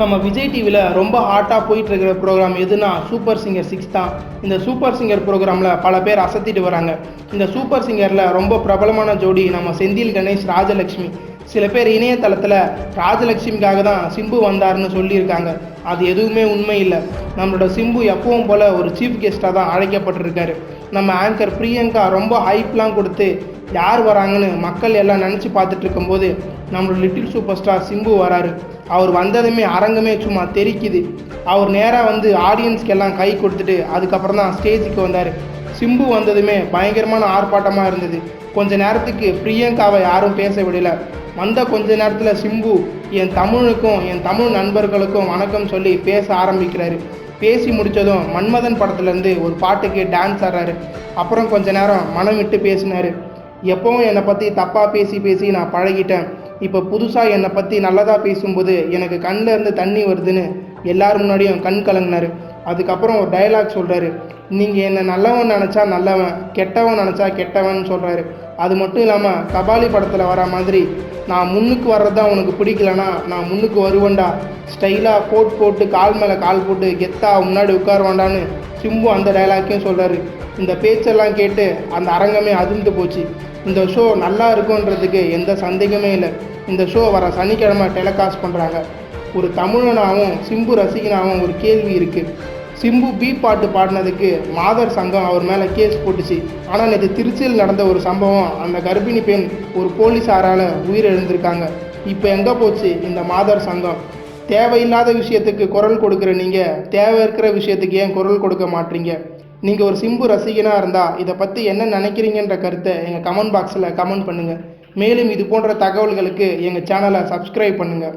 நம்ம விஜய் டிவியில் ரொம்ப ஹாட்டாக போயிட்டு இருக்கிற ப்ரோக்ராம் எதுனா சூப்பர் சிங்கர் சிக்ஸ் தான். இந்த சூப்பர் சிங்கர் ப்ரோக்ராமில் பல பேர் அசத்திட்டு வராங்க. இந்த சூப்பர் சிங்கரில் ரொம்ப பிரபலமான ஜோடி நம்ம செந்தில் கணேஷ் ராஜலக்ஷ்மி. சில பேர் இணையதளத்தில் ராஜலக்ஷ்மிக்காக தான் சிம்பு வந்தாருன்னு சொல்லியிருக்காங்க. அது எதுவுமே உண்மை இல்லை. நம்மளோட சிம்பு எப்பவும் போல் ஒரு சீஃப் கெஸ்ட்டாக தான் அழைக்கப்பட்டிருக்காரு. நம்ம ஆங்கர் பிரியங்கா ரொம்ப ஹைப்லாம் கொடுத்து யார் வராங்கன்னு மக்கள் எல்லாம் நினச்சி பார்த்துட்டு இருக்கும்போது நம்மளோட லிட்டில் சூப்பர் ஸ்டார் சிம்பு வராரு. அவர் வந்ததுமே அரங்கமே சும்மா தெரிக்குது. அவர் நேராக வந்து ஆடியன்ஸ்க்கு எல்லாம் கை கொடுத்துட்டு அதுக்கப்புறம் தான் ஸ்டேஜுக்கு வந்தார். சிம்பு வந்ததுமே பயங்கரமான ஆர்ப்பாட்டமாக இருந்தது. கொஞ்ச நேரத்துக்கு பிரியங்காவை யாரும் பேச விடல. வந்த கொஞ்ச நேரத்தில் சிம்பு என் தமிழுக்கும் என் தமிழ் நண்பர்களுக்கும் வணக்கம் சொல்லி பேச ஆரம்பிக்கிறாரு. பேசி முடித்ததும் மன்மதன் படத்துலேருந்து ஒரு பாட்டுக்கு டான்ஸ் ஆடுறாரு. அப்புறம் கொஞ்ச நேரம் மனம் விட்டு பேசினார். எப்பவும் என்னை பற்றி தப்பாக பேசி பேசி நான் பழகிட்டேன். இப்போ புதுசாக என்னை பற்றி நல்லதாக பேசும்போது எனக்கு கண்ணில் இருந்து தண்ணி வருதுன்னு எல்லார் முன்னாடியும் கண் கலங்கினார். அதுக்கப்புறம் ஒரு டயலாக் சொல்கிறாரு நீங்கள் என்னை நல்லவன் நினச்சா நல்லவன் கெட்டவன் நினச்சா கெட்டவன் சொல்கிறாரு அது மட்டும் இல்லாமல் கபாலி படத்தில் வர மாதிரி நான் முன்னுக்கு வர்றது தான் உனக்கு பிடிக்கலனா நான் முன்னுக்கு வருவேன்டா. ஸ்டைலாக கோட் போட்டு கால் மேலே கால் போட்டு கெத்தா முன்னாடி உட்காருவாண்டான்னு சிம்பு அந்த டைலாக்கையும் சொல்கிறாரு இந்த பேச்செல்லாம் கேட்டு அந்த அரங்கமே அதிர்ந்து போச்சு. இந்த ஷோ நல்லா இருக்குன்றதுக்கு எந்த சந்தேகமே இல்லை. இந்த ஷோ வர சனிக்கிழமை டெலிகாஸ்ட் பண்ணுறாங்க ஒரு தமிழனாகவும் சிம்பு ரசிகனாகவும் ஒரு கேள்வி இருக்குது சிம்பு பி பாட்டு பாடினதுக்கு மாதர் சங்கம் அவர் மேலே கேஸ் போட்டுச்சு. ஆனால் நேற்று திருச்சியில் நடந்த ஒரு சம்பவம் அந்த கர்ப்பிணி பெண் ஒரு போலீஸாரால் உயிரிழந்திருக்காங்க. இப்போ எங்கே போச்சு இந்த மாதர் சங்கம்? தேவையில்லாத விஷயத்துக்கு குரல் கொடுக்குற நீங்கள் தேவை இருக்கிற விஷயத்துக்கு ஏன் குரல் கொடுக்க மாட்டீங்க? நீங்கள் ஒரு சிம்பு ரசிகனாக இருந்தால் இதை பற்றி என்ன நினைக்கிறீங்கன்ற கருத்தை எங்கள் கமெண்ட் பாக்ஸில் கமெண்ட் பண்ணுங்கள் மேலும் இது போன்ற தகவல்களுக்கு எங்கள் சேனலை சப்ஸ்கிரைப் பண்ணுங்கள்